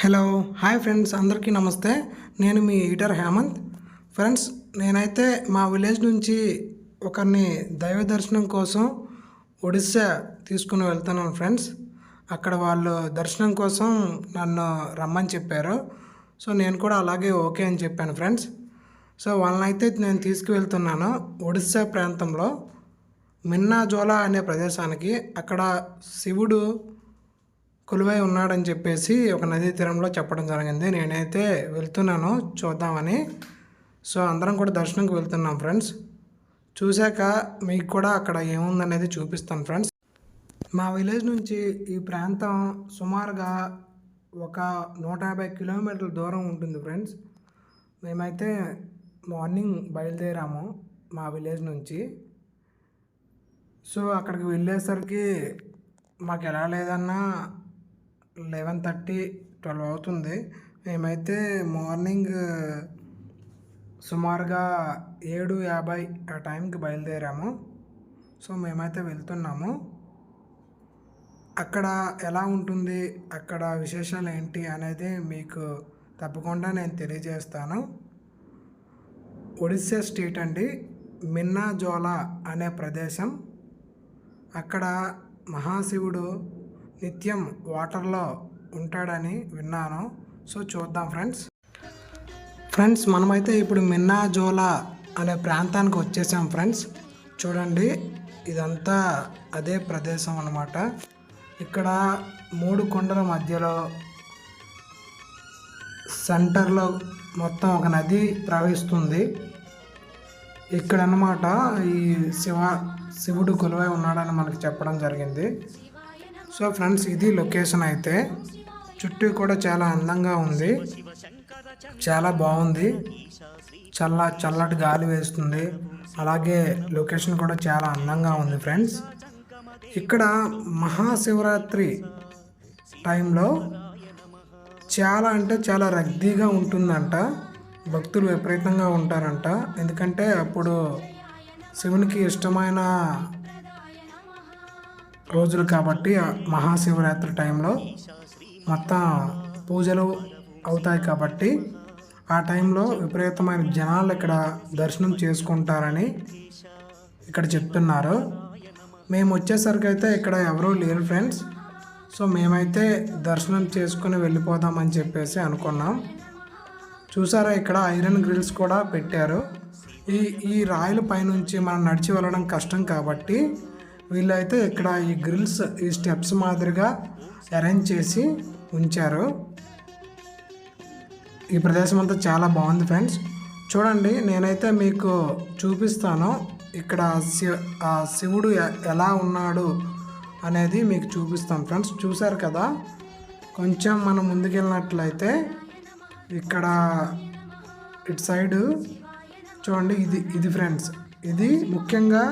Hello hi friends అందరికీ నమస్తే. నేను మీ ఈటర్ హేమంత్. ఫ్రెండ్స్ నేనైతే మా విలేజ్ నుంచి ఒకరిని దైవ దర్శనం కోసం ఒడిస్సా తీసుకుని వెళ్తున్నాను ఫ్రెండ్స్ అక్కడ వాళ్ళు దర్శనం కోసం నన్ను రమ్మని చెప్పారు. సో నేను కూడా అలాగే ఓకే అని చెప్పాను ఫ్రెండ్స్ సో వాళ్ళనైతే నేను తీసుకువెళ్తున్నాను ఒడిస్సా ప్రాంతంలో. మిన్నాజోలా అనే ప్రదేశానికి. అక్కడ శివుడు కొలువై ఉన్నాడని చెప్పేసి ఒక నదీ తీరంలో చెప్పడం జరిగింది. నేనైతే వెళ్తున్నాను చూద్దామని. సో అందరం కూడా దర్శనంకి వెళ్తున్నాం ఫ్రెండ్స్. చూశాక మీకు కూడా అక్కడ ఏముందనేది చూపిస్తాను ఫ్రెండ్స్. మా విలేజ్ నుంచి ఈ ప్రాంతం సుమారుగా ఒక నూట యాభై కిలోమీటర్ల దూరం ఉంటుంది ఫ్రెండ్స్. మేమైతే మార్నింగ్ బయలుదేరాము మా విలేజ్ నుంచి. సో అక్కడికి వెళ్ళేసరికి మాకు ఎలా లేదన్నా లెవెన్ థర్టీ ట్వెల్వ్ అవుతుంది. మేమైతే మార్నింగ్ సుమారుగా ఏడు యాభై ఆ టైంకి బయలుదేరాము. సో మేమైతే వెళ్తున్నాము. అక్కడ ఎలా ఉంటుంది అక్కడ విశేషాలు ఏంటి అనేది మీకు తప్పకుండా నేను తెలియజేస్తాను. ఒడిస్సా స్టేట్ అండి మిన్నాజోలా అనే ప్రదేశం. అక్కడ మహాశివుడు నిత్యం వాటర్లో ఉంటాడని విన్నాను. సో చూద్దాం ఫ్రెండ్స్. ఫ్రెండ్స్ మనమైతే ఇప్పుడు మిన్నాజోలా అనే ప్రాంతానికి వచ్చేసాం ఫ్రెండ్స్. చూడండి ఇదంతా అదే ప్రదేశం అన్నమాట. ఇక్కడ మూడు కొండల మధ్యలో సెంటర్లో మొత్తం ఒక నది ప్రవహిస్తుంది. ఇక్కడ అన్నమాట ఈ శివ శివుడు కొలువై ఉన్నాడని మనకి చెప్పడం జరిగింది. సో ఫ్రెండ్స్ ఇది లొకేషన్ అయితే చుట్టూ కూడా చాలా అందంగా ఉంది. చాలా బాగుంది. చల్ల చల్లటి గాలి వేస్తుంది. అలాగే లొకేషన్ కూడా చాలా అందంగా ఉంది ఫ్రెండ్స్. ఇక్కడ మహాశివరాత్రి టైంలో చాలా అంటే చాలా రద్దీగా ఉంటుందంట. భక్తులు విపరీతంగా ఉంటారంట. ఎందుకంటే అప్పుడు శివునికి ఇష్టమైన రోజులు కాబట్టి మహాశివరాత్రి టైంలో మొత్తం పూజలు అవుతాయి కాబట్టి ఆ టైంలో విపరీతమైన జనాలు ఇక్కడ దర్శనం చేసుకుంటారని ఇక్కడ చెప్తున్నారు. మేము వచ్చేసరికి అయితే ఇక్కడ ఎవరూ లేరు ఫ్రెండ్స్. సో మేమైతే దర్శనం చేసుకుని వెళ్ళిపోదామని చెప్పేసి అనుకున్నాం. చూసారా ఇక్కడ ఐరన్ గ్రిల్స్ కూడా పెట్టారు. ఈ ఈ రాయల పైనుంచి మనం నడిచి వెళ్ళడం కష్టం కాబట్టి వీళ్ళైతే ఇక్కడ ఈ గ్రిల్స్ ఈ స్టెప్స్ మాదిరిగా అరేంజ్ చేసి ఉంచారు. ఈ ప్రదేశం అంతా చాలా బాగుంది ఫ్రెండ్స్ చూడండి నేనైతే మీకు చూపిస్తాను ఇక్కడ శివ ఆ శివుడు ఎలా ఉన్నాడు అనేది మీకు చూపిస్తాను ఫ్రెండ్స్ చూసారు కదా? కొంచెం మనం ముందుకెళ్ళినట్లయితే ఇక్కడ ఇటు సైడు చూడండి ఇది ఇది ఫ్రెండ్స్ ఇది ముఖ్యంగా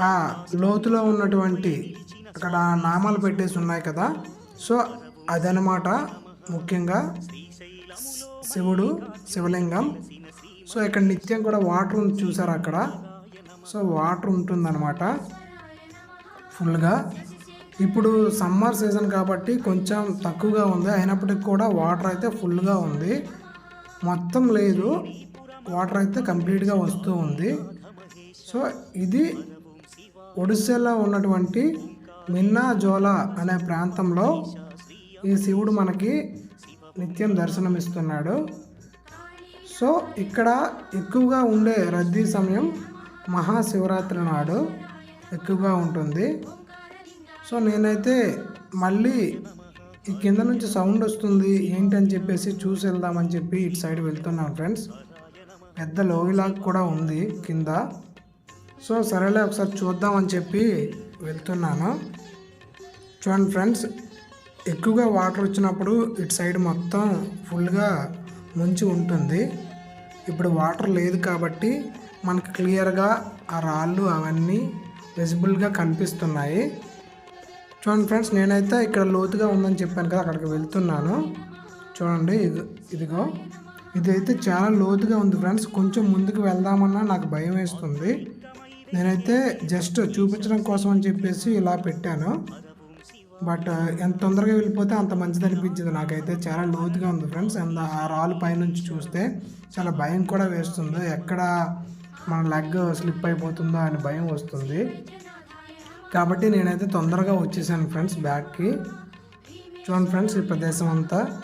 ఆ లోతులో ఉన్నటువంటి అక్కడ నామాలు పెట్టేసి ఉన్నాయి కదా. సో అదనమాట ముఖ్యంగా శివుడు శివలింగం. సో ఇక్కడ నిత్యం కూడా వాటర్ ఉంది చూసారు అక్కడ. సో వాటర్ ఉంటుందన్నమాట. ఫుల్గా. ఇప్పుడు సమ్మర్ సీజన్ కాబట్టి కొంచెం తక్కువగా ఉంది. అయినప్పటికీ కూడా వాటర్ అయితే ఫుల్గా ఉంది. మొత్తం లేదు. వాటర్ అయితే కంప్లీట్గా వస్తూ ఉంది. సో ఇది ఒడిస్సాలో ఉన్నటువంటి మిన్నా జోలా అనే ప్రాంతంలో ఈ శివుడు మనకి నిత్యం దర్శనమిస్తున్నాడు. సో ఇక్కడ ఎక్కువగా ఉండే రద్దీ సమయం మహాశివరాత్రి నాడు ఎక్కువగా ఉంటుంది. సో నేనైతే మళ్ళీ ఈ కింద నుంచి సౌండ్ వస్తుంది ఏంటని చెప్పేసి చూసి వెళ్దామని చెప్పి ఇటు సైడ్ వెళ్తున్నాను ఫ్రెండ్స్. పెద్ద లోగిలాగా కూడా ఉంది కింద. సో సరేలే ఒకసారి చూద్దామని చెప్పి వెళ్తున్నాను. చూడండి ఫ్రెండ్స్ ఎక్కువగా వాటర్ వచ్చినప్పుడు ఇటు సైడ్ మొత్తం ఫుల్గా ముంచి ఉంటుంది. ఇప్పుడు వాటర్ లేదు కాబట్టి మనకు క్లియర్గా ఆ రాళ్ళు అవన్నీ విజిబుల్గా కనిపిస్తున్నాయి. చూడండి ఫ్రెండ్స్ నేనైతే ఇక్కడ లోతుగా ఉందని చెప్పాను కదా అక్కడికి వెళ్తున్నాను. చూడండి ఇది ఇదిగో. ఇదైతే చాలా లోతుగా ఉంది ఫ్రెండ్స్ కొంచెం ముందుకు వెళ్దామన్నా నాకు భయం వేస్తుంది. నేనైతే జస్ట్ చూపించడం కోసం అని చెప్పేసి ఇలా పెట్టాను. బట్ ఎంత తొందరగా వెళ్ళిపోతే అంత మంచిది అనిపించింది నాకైతే. చాలా లోతుగా ఉంది ఫ్రెండ్స్. అండ్ ఆ రాళ్ళు పైనుంచి చూస్తే చాలా భయం కూడా వేస్తుంది. ఎక్కడ మన లెగ్ స్లిప్ అయిపోతుందో అని భయం వస్తుంది. కాబట్టి నేనైతే తొందరగా వచ్చేసాను ఫ్రెండ్స్ బ్యాక్కి. చూడండి ఫ్రెండ్స్ ఈ ప్రదేశం అంతా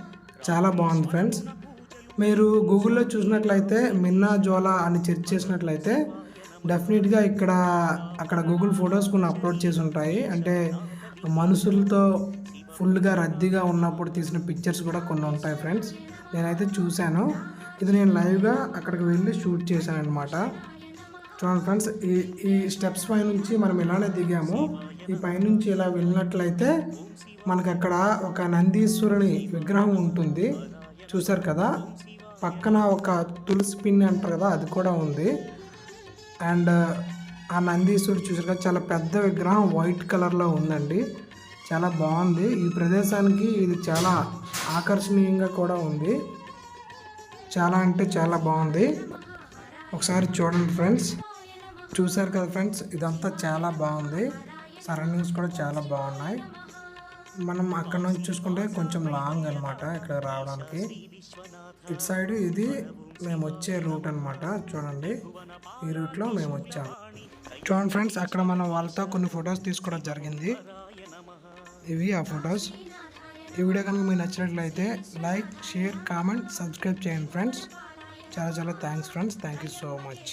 చాలా బాగుంది ఫ్రెండ్స్. మీరు గూగుల్లో చూసినట్లయితే మిన్నా జోలా అని సెర్చ్ చేసినట్లయితే డెఫినెట్గా ఇక్కడ అక్కడ గూగుల్ ఫొటోస్ కొన్ని అప్లోడ్ చేసి ఉంటాయి. అంటే మనుషులతో ఫుల్గా రద్దీగా ఉన్నప్పుడు తీసిన పిక్చర్స్ కూడా కొన్ని ఉంటాయి ఫ్రెండ్స్. నేనైతే చూశాను. ఇది నేను లైవ్గా అక్కడికి వెళ్ళి షూట్ చేశాను అనమాట చూడండి ఫ్రెండ్స్ ఈ ఈ స్టెప్స్ పై నుంచి మనం ఇలానే దిగాము. ఈ పైనుంచి ఇలా వెళ్ళినట్లయితే మనకు అక్కడ ఒక నందీశ్వరుని విగ్రహం ఉంటుంది. చూశారు కదా? పక్కన ఒక తులసి పిన్ని అంటారు కదా అది కూడా ఉంది. అండ్ ఆ నందీశ్వరుడు చూసారు కదా చాలా పెద్ద విగ్రహం వైట్ కలర్లో ఉందండి. చాలా బాగుంది. ఈ ప్రదేశానికి ఇది చాలా ఆకర్షణీయంగా కూడా ఉంది. చాలా అంటే చాలా బాగుంది. ఒకసారి చూడండి ఫ్రెండ్స్. చూసారు కదా ఫ్రెండ్స్ ఇదంతా చాలా బాగుంది. సరౌండింగ్స్ కూడా చాలా బాగున్నాయి. మనం అక్కడ నుంచి చూసుకుంటే కొంచెం లాంగ్ అనమాట ఇక్కడ రావడానికి. ఇటు సైడ్ ఇది మేము వచ్చే రూట్ అనమాట చూడండి. ఈ రూట్లో మేము వచ్చాం. చూడండి ఫ్రెండ్స్ అక్కడ మనం వాళ్ళతో కొన్ని ఫొటోస్ తీసుకోవడం జరిగింది. ఇవి ఆ ఫొటోస్. ఈ వీడియో కనుక మీకు నచ్చినట్లయితే లైక్ షేర్ కామెంట్ సబ్స్క్రైబ్ చేయండి ఫ్రెండ్స్. చాలా చాలా thanks friends. Thank you so much.